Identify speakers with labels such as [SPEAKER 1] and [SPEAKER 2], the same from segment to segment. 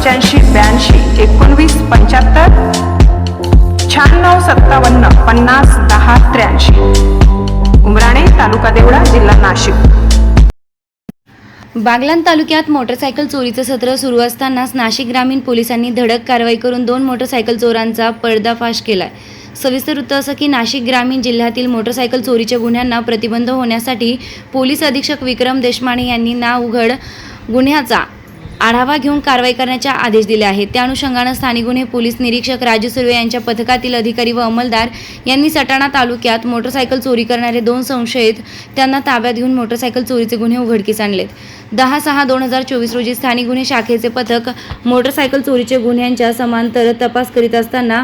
[SPEAKER 1] पंच्याऐंशी ब्याऐंशी एकोणवीस पंच्याहत्तर शहाण्णव सत्तावन्न पन्नास दहा त्र्याऐंशी. उमराणे तालुका देवळा जिल्हा नाशिक.
[SPEAKER 2] बागलाण तालुक्यात मोटरसायकल चोरीचं सत्र सुरू असतानाच नाशिक ग्रामीण पोलिसांनी धडक कारवाई करून दोन मोटरसायकल चोरांचा पर्दाफाश केलाय. सविस्तर वृत्त असं की नाशिक ग्रामीण जिल्ह्यातील मोटरसायकल चोरीच्या गुन्ह्यांना प्रतिबंध होण्यासाठी पोलीस अधीक्षक विक्रम देशमाने यांनी नाव उघड गुन्ह्याचा आढावा घेऊन कारवाई करण्याचे आदेश दिले आहेत. त्या अनुषंगानं स्थानिक गुन्हे पोलीस निरीक्षक राजू सुर्वे यांच्या पथकातील अधिकारी व अंमलदार यांनी सटाणा तालुक्यात मोटरसायकल चोरी करणारे दोन संशयित त्यांना ताब्यात घेऊन मोटरसायकल चोरीचे गुन्हे उघडकीस आणलेत. दहा सहा दोन हजार चोवीस रोजी स्थानिक गुन्हे शाखेचे पथक मोटरसायकल चोरीचे गुन्ह्यांच्या समांतर तपास करीत असताना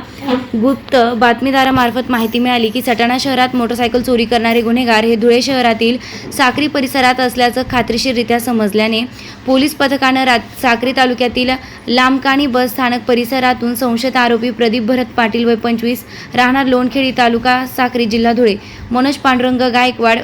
[SPEAKER 2] गुप्त बातमीदारामार्फत माहिती मिळाली की सटाणा शहरात मोटरसायकल चोरी करणारे गुन्हेगार हे धुळे शहरातील साक्री परिसरात असल्याचं खात्रीशीररित्या समजल्याने पोलीस पथकानं रात्री साक्री तालुक्यातील लांबकाणी बस स्थानक परिसरातून संशयित आरोपी प्रदीप भरत पाटील वय पंचवीस राहणार लोणखेडी तालुका साक्री जिल्हा धुळे. मनोज पांडुरंग गायकवाड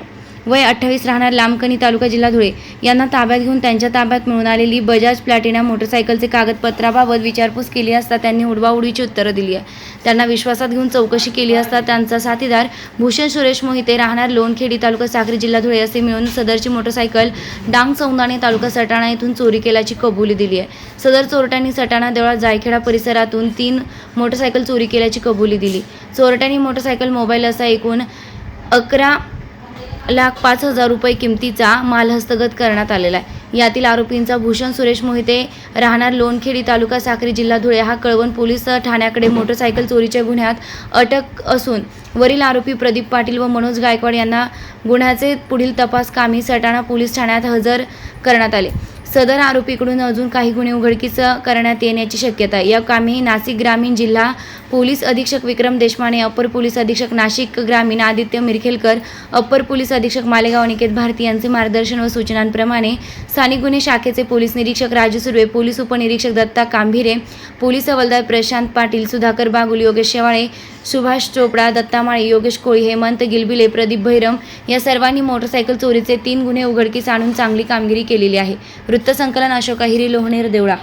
[SPEAKER 2] वय अठ्ठावीस राहणार लांबकणी तालुका जिल्हा धुळे. यांना ताब्यात घेऊन त्यांच्या ताब्यात मिळून आलेली बजाज प्लॅटिना मोटरसायकलचे कागदपत्राबाबत विचारपूस केली असता त्यांनी उडवाउडवीची उत्तरं दिली आहे. त्यांना विश्वासात घेऊन चौकशी केली असता त्यांचा साथीदार भूषण सुरेश मोहिते राहणार लोणखेडी तालुका साखरी जिल्हा धुळे असे मिळून सदरची मोटरसायकल डांग सौंदाणे तालुका सटाणा येथून चोरी केल्याची कबुली दिली आहे. सदर चोरट्यांनी सटाणा देवळा जायखेडा परिसरातून तीन मोटरसायकल चोरी केल्याची कबुली दिली. चोरट्यांनी मोटरसायकल मोबाईल असा एकूण अकरा लाख पाच हजार रुपये किमतीचा माल हस्तगत करण्यात आलेला आहे. यातील आरोपींचा भूषण सुरेश मोहिते राहणार लोणखेडी तालुका साक्री जिल्हा धुळे हा कळवण पोलीस ठाण्याकडे मोटरसायकल चोरीच्या गुन्ह्यात अटक असून वरील आरोपी प्रदीप पाटील व मनोज गायकवाड यांना गुन्ह्याचे पुढील तपास कामी सटाणा पोलीस ठाण्यात हजर करण्यात आले. सदर आरोपीकडून अजून काही गुन्हे उघडकीस करण्यात येण्याची शक्यता आहे. या कामी नाशिक ग्रामीण जिल्हा पोलीस अधीक्षक विक्रम देशमाने अपर पोलीस अधीक्षक नाशिक ग्रामीण आदित्य मिरखेलकर अपर पोलीस अधीक्षक मालेगाव निकेत भारती यांचे मार्गदर्शन व सूचनांप्रमाणे स्थानिक गुन्हे शाखेचे पोलीस निरीक्षक राजू सुर्वे पोलीस उपनिरीक्षक दत्ता कांभिरे पोलीस हवालदार प्रशांत पाटील सुधाकर बागुल योगेश शेवाळे सुभाष चोपडा दत्ता माळी योगेश कोळी हेमंत गिलबिले प्रदीप भैरम या सर्वांनी मोटरसायकल चोरीचे तीन गुन्हे उघडकीस आणून चांगली कामगिरी केलेली आहे. वृत्तसंकलन अशोक अहिरी लोहणेर देवळा.